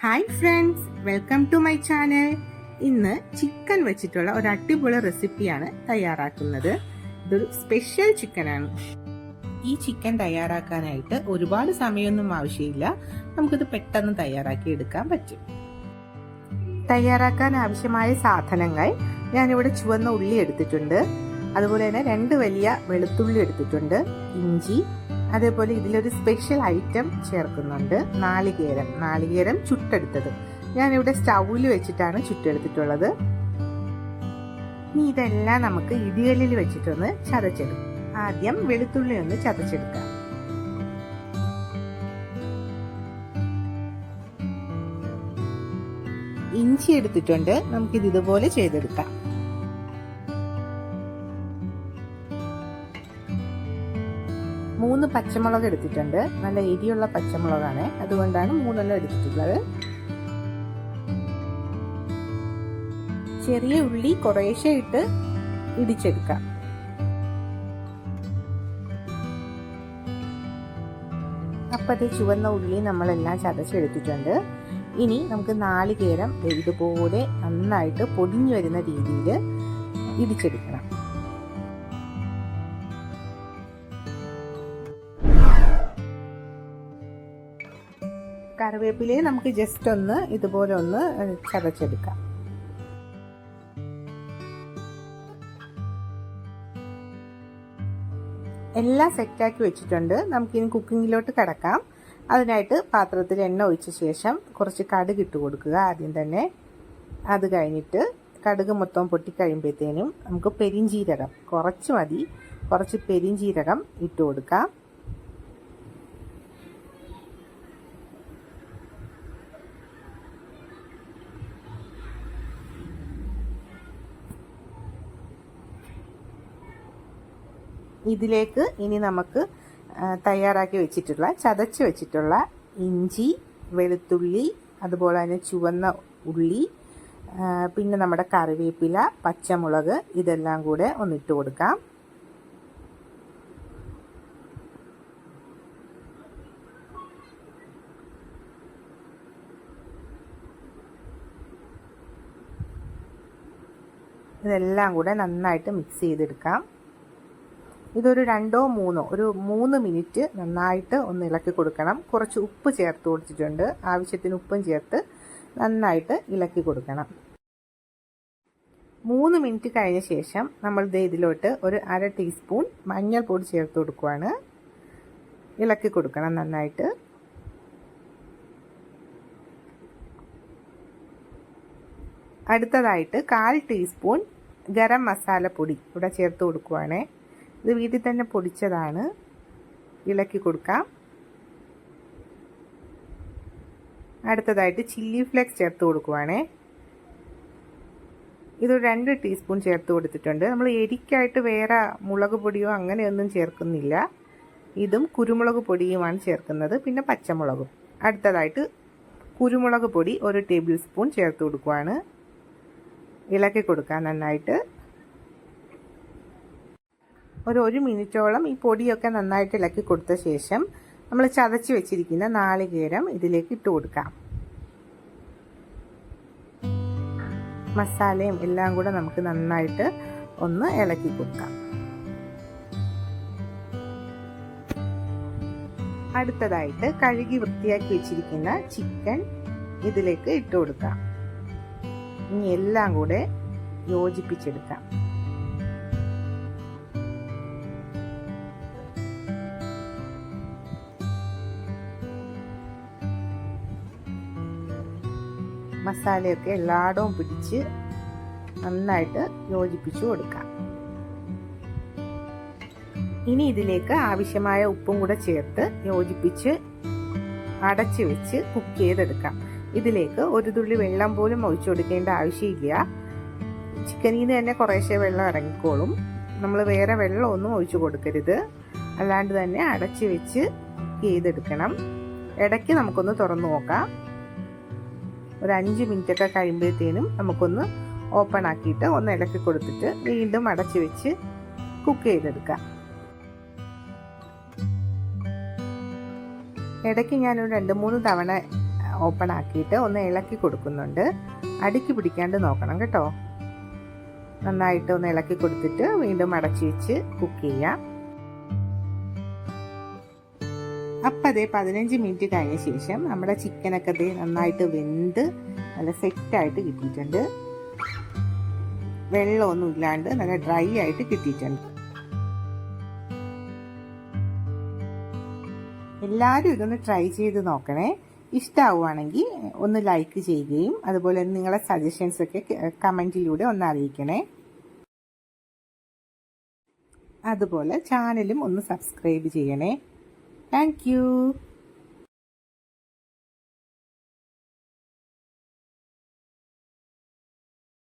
Hi friends welcome to my channel ഇന്ന് chicken വെച്ചിട്ടുള്ള ഒരു അടിപൊളി റെസിപ്പിയാണ് തയ്യാറാക്കുന്നത്. ഇതൊരു സ്പെഷ്യൽ ചിക്കനാണ് ഈ ചിക്കൻ തയ്യാറാക്കാനായിട്ട് ഒരുപാട് സമയമൊന്നും ആവശ്യമില്ല. നമുക്കിത് പെട്ടെന്ന് തയ്യാറാക്കി എടുക്കാൻ പറ്റും. തയ്യാറാക്കാൻ ആവശ്യമായ സാധനങ്ങൾ ഞാനിവിടെ ചുവന്ന ഉള്ളി എടുത്തിട്ടുണ്ട്. അതുപോലെ തന്നെ രണ്ട് വലിയ വെളുത്തുള്ളി എടുത്തിട്ടുണ്ട്. ഇഞ്ചി അതേപോലെ ഇതിലൊരു സ്പെഷ്യൽ ഐറ്റം ചേർക്കുന്നുണ്ട്. നാളികേരം. നാളികേരം ചുട്ടെടുത്തത്. ഞാനിവിടെ സ്റ്റൗവിൽ വെച്ചിട്ടാണ് ചുട്ടെടുത്തിട്ടുള്ളത്. ഇനി ഇതെല്ലാം നമുക്ക് ഇടികല്ലിൽ വെച്ചിട്ടൊന്ന് ചതച്ചെടുക്കും. ആദ്യം വെളുത്തുള്ളി ഒന്ന് ചതച്ചെടുക്കാം. ഇഞ്ചി എടുത്തിട്ടുണ്ട്. നമുക്കിത് ഇതുപോലെ ചെയ്തെടുക്കാം. മൂന്ന് പച്ചമുളക് എടുത്തിട്ടുണ്ട്. നല്ല എരിയുള്ള പച്ചമുളകാണ്. അതുകൊണ്ടാണ് മൂന്നെണ്ണം എടുത്തിട്ടുള്ളത്. ചെറിയ ഉള്ളി കുറേശ്ശെ ഇട്ട് ഇടിച്ചെടുക്കാം. അപ്പത്തെ ചുവന്ന ഉള്ളി നമ്മളെല്ലാം ചതച്ചെടുത്തിട്ടുണ്ട്. ഇനി നമുക്ക് നാളികേരം ഇതുപോലെ നന്നായിട്ട് പൊടിഞ്ഞു വരുന്ന രീതിയിൽ ഇടിച്ചെടുക്കണം കറിവേപ്പിലയെ നമുക്ക് ജസ്റ്റ് ഒന്ന് ഇതുപോലെ ഒന്ന് ചതച്ചെടുക്കാം. എല്ലാം സെറ്റാക്കി വെച്ചിട്ടുണ്ട്. നമുക്കിനി കുക്കിങ്ങിലോട്ട് കിടക്കാം. അതിനായിട്ട് പാത്രത്തിൽ എണ്ണ ഒഴിച്ച ശേഷം കുറച്ച് കടുക് ഇട്ട് കൊടുക്കുക ആദ്യം തന്നെ. അത് കഴിഞ്ഞിട്ട് കടുക് മൊത്തം പൊട്ടിക്കഴിയുമ്പോഴത്തേനും നമുക്ക് പെരിഞ്ചീരകം കുറച്ച് മതി. കുറച്ച് പെരിഞ്ചീരകം ഇട്ട് കൊടുക്കാം. ഇതിലേക്ക് ഇനി നമുക്ക് തയ്യാറാക്കി വെച്ചിട്ടുള്ള ചതച്ച് വെച്ചിട്ടുള്ള ഇഞ്ചി വെളുത്തുള്ളി അതുപോലെ തന്നെ ചുവന്ന ഉള്ളി പിന്നെ നമ്മുടെ കറിവേപ്പില പച്ചമുളക് ഇതെല്ലാം കൂടെ ഒന്നിട്ട് കൊടുക്കാം. ഇതെല്ലാം കൂടെ നന്നായിട്ട് മിക്സ് ചെയ്തെടുക്കാം. ഇതൊരു രണ്ടോ മൂന്നോ ഒരു മൂന്ന് മിനിറ്റ് നന്നായിട്ട് ഒന്ന് ഇളക്കി കൊടുക്കണം. കുറച്ച് ഉപ്പ് ചേർത്ത് കൊടുത്തിട്ടുണ്ട്. ആവശ്യത്തിന് ഉപ്പും ചേർത്ത് നന്നായിട്ട് ഇളക്കി കൊടുക്കണം. മൂന്ന് മിനിറ്റ് കഴിഞ്ഞ ശേഷം നമ്മൾ ഇതിലോട്ട് ഒരു അര ടീസ്പൂൺ മഞ്ഞൾപ്പൊടി ചേർത്ത് കൊടുക്കുവാണ്. ഇളക്കി കൊടുക്കണം നന്നായിട്ട്. അടുത്തതായിട്ട് കാൽ ടീസ്പൂൺ ഗരം മസാലപ്പൊടി ഇവിടെ ചേർത്ത് കൊടുക്കുവാണേ. ഇത് വീട്ടിൽ തന്നെ പൊടിച്ചതാണ്. ഇളക്കി കൊടുക്കാം. അടുത്തതായിട്ട് ചില്ലി ഫ്ലേക്സ് ചേർത്ത് കൊടുക്കുവാണേ. ഇത് രണ്ട് ടീസ്പൂൺ ചേർത്ത് കൊടുത്തിട്ടുണ്ട്. നമ്മൾ എരിക്കായിട്ട് വേറെ മുളക് പൊടിയോ അങ്ങനെയൊന്നും ചേർക്കുന്നില്ല. ഇതും കുരുമുളക് പൊടിയുമാണ് ചേർക്കുന്നത്. പിന്നെ പച്ചമുളകും. അടുത്തതായിട്ട് കുരുമുളക് പൊടി ഒരു ടേബിൾ സ്പൂൺ ചേർത്ത് കൊടുക്കുവാണ്. ഇളക്കി കൊടുക്കാൻ നന്നായിട്ട്. ഒരു ഒരു മിനിറ്റോളം ഈ പൊടിയൊക്കെ നന്നായിട്ട് ഇളക്കി കൊടുത്ത ശേഷം നമ്മൾ ചതച്ച് വെച്ചിരിക്കുന്ന നാളികേരം ഇതിലേക്ക് ഇട്ട് കൊടുക്കാം. മസാലയും എല്ലാം കൂടെ നമുക്ക് നന്നായിട്ട് ഒന്ന് ഇളക്കി കൊടുക്കാം. അടുത്തതായിട്ട് കഴുകി വൃത്തിയാക്കി വെച്ചിരിക്കുന്ന ചിക്കൻ ഇതിലേക്ക് ഇട്ട് കൊടുക്കാം. ഇനി എല്ലാം കൂടെ യോജിപ്പിച്ചെടുക്കാം. മസാലയൊക്കെ എല്ലായിടവും പിടിച്ച് നന്നായിട്ട് യോജിപ്പിച്ചു കൊടുക്കാം. ഇനി ഇതിലേക്ക് ആവശ്യമായ ഉപ്പും കൂടെ ചേർത്ത് യോജിപ്പിച്ച് അടച്ചു വെച്ച് കുക്ക് ചെയ്തെടുക്കാം. ഇതിലേക്ക് ഒരു തുള്ളി വെള്ളം പോലും ഒഴിച്ചു കൊടുക്കേണ്ട ആവശ്യമില്ല. ചിക്കനിൽ നിന്ന് തന്നെ കുറേശ്ശെ വെള്ളം ഇറങ്ങിക്കോളും. നമ്മൾ വേറെ വെള്ളമൊന്നും ഒഴിച്ചു കൊടുക്കരുത്. അല്ലാണ്ട് തന്നെ അടച്ചു വെച്ച് ചെയ്തെടുക്കണം. ഇടയ്ക്ക് നമുക്കൊന്ന് തുറന്നു നോക്കാം. ഒരു അഞ്ച് മിനിറ്റ് ഒക്കെ കഴിയുമ്പോഴത്തേനും നമുക്കൊന്ന് ഓപ്പൺ ആക്കിയിട്ട് ഒന്ന് ഇളക്കി കൊടുത്തിട്ട് വീണ്ടും അടച്ചു വെച്ച് കുക്ക് ചെയ്തെടുക്കാം. ഇടയ്ക്ക് ഞാനൊരു രണ്ട് മൂന്ന് തവണ ഓപ്പൺ ആക്കിയിട്ട് ഒന്ന് ഇളക്കി കൊടുക്കുന്നുണ്ട്. അടുക്കി പിടിക്കാണ്ട് നോക്കണം കേട്ടോ. നന്നായിട്ട് ഒന്ന് ഇളക്കി കൊടുത്തിട്ട് വീണ്ടും അടച്ചു വെച്ച് കുക്ക് ചെയ്യാം. അപ്പം അതേ പതിനഞ്ച് മിനിറ്റ് കഴിഞ്ഞ ശേഷം നമ്മുടെ ചിക്കനൊക്കെ അതേ നന്നായിട്ട് വെന്ത് നല്ല സെറ്റായിട്ട് കിട്ടിയിട്ടുണ്ട്. വെള്ളമൊന്നും ഇല്ലാണ്ട് നല്ല ഡ്രൈ ആയിട്ട് കിട്ടിയിട്ടുണ്ട്. എല്ലാവരും ഇതൊന്ന് ട്രൈ ചെയ്ത് നോക്കണേ. ഇഷ്ടമാവുകയാണെങ്കിൽ ഒന്ന് ലൈക്ക് ചെയ്യുകയും അതുപോലെ നിങ്ങളെ സജഷൻസ് ഒക്കെ കമന്റിലൂടെ ഒന്ന് അറിയിക്കണേ. അതുപോലെ ചാനലും ഒന്ന് സബ്സ്ക്രൈബ് ചെയ്യണേ. தேங்க்யூ